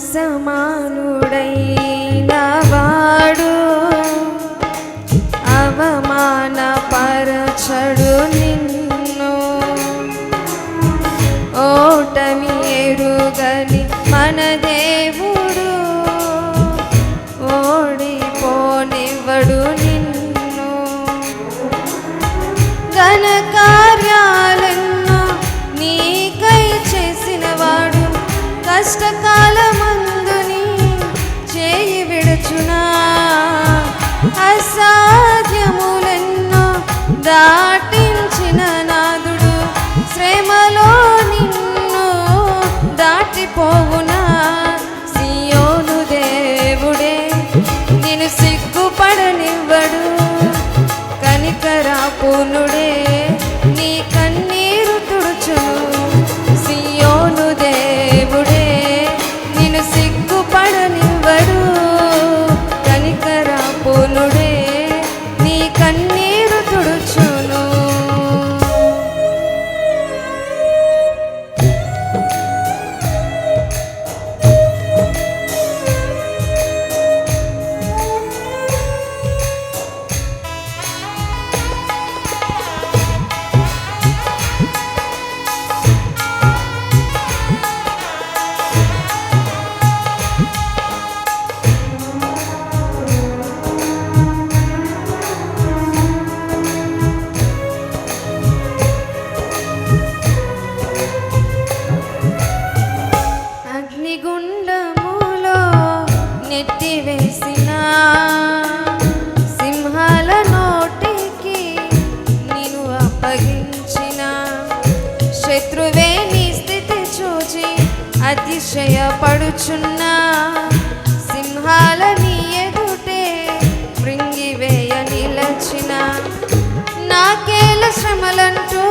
సమానుడైన వాడు అవమాన పరచడు నిన్ను. ఓటమి ఎరుగని మన దేవుడు ఓడిపోనివ్వడు నిన్ను. ఘనకార్యాలను నీకై చేసినవాడు కష్టకాలం అతిశయపడుచున్న సింహాల నీయగుటే మృంగివేయ నిలచిన నాకేల శ్రమలంటూ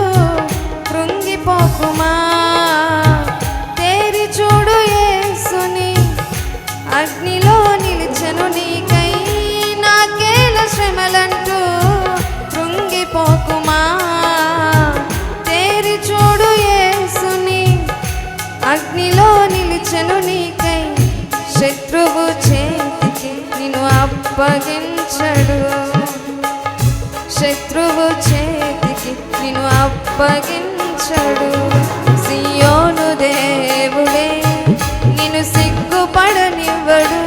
అప్పగించడు. శత్రువు చేతికి నిన్ను అప్పగించడు. సియోను దేవుడే నిన్ను సిగ్గుపడనివ్వడు.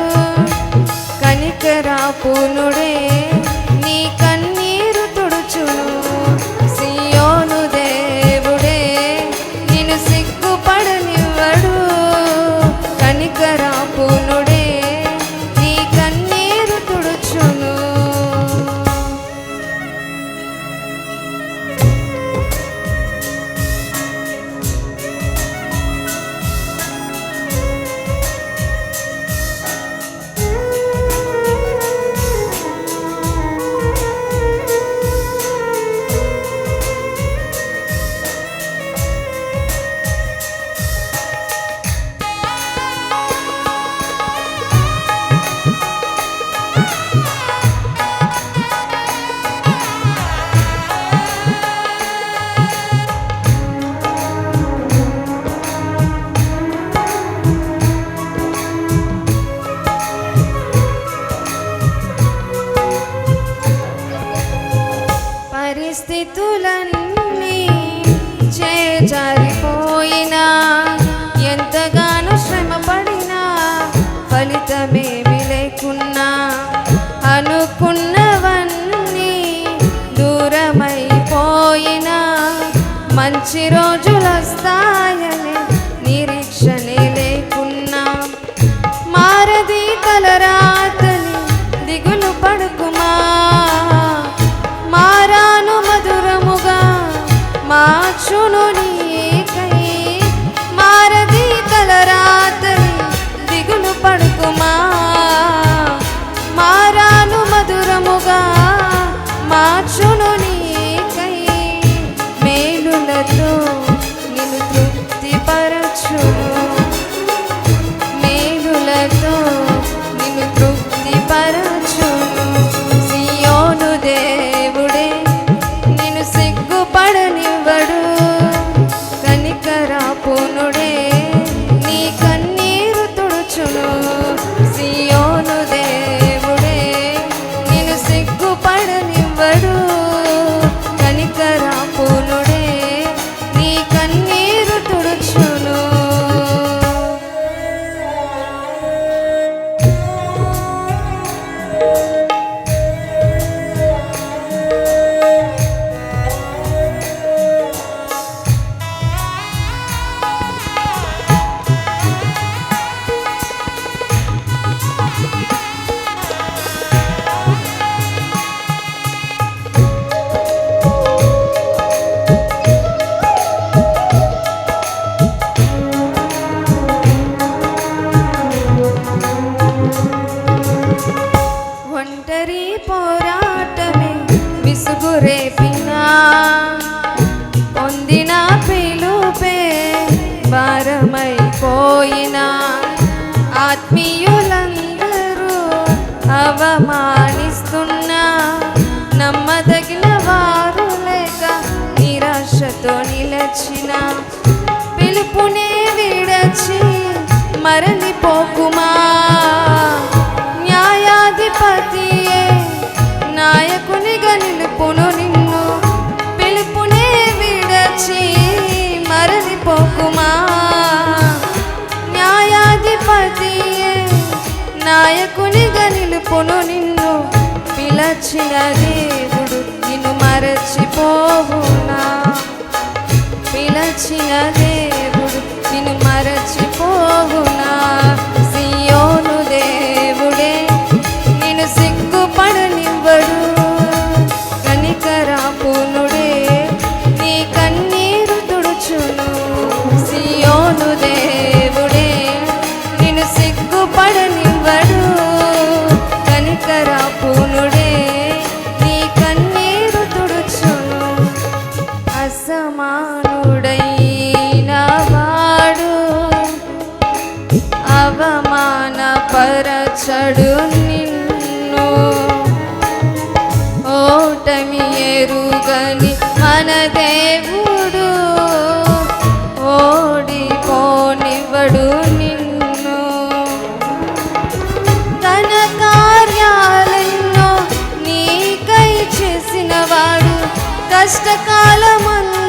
కనికరాపునుడే చేతులన్నీ చే జారిపోయినా ఎంతగానో శ్రమపడినా ఫలితమేమి లేకున్నా అనుకున్నవన్నీ దూరమైపోయినా మంచి రోజు তো మానిస్తున్నా. నమ్మదగిన వారు లేక నిరాశతో నిలచిన. పిలుపునే విడచి మరలిపోకుమా నాయకునిగా నిలుపును నిన్ను పిలచిన దేవుడు నిన్ను మరచిపోవునా పిలచిన దేవుడు నిన్ను మరచిపోవునా సమానుడైన వాడు అవమాన పరచడు నిన్ను. ఓటమి ఎరుగని మన దేవుడు ఓడిపోనివ్వడు నిన్ను. తన కార్యాలయంలో నీకై చేసినవాడు వాడు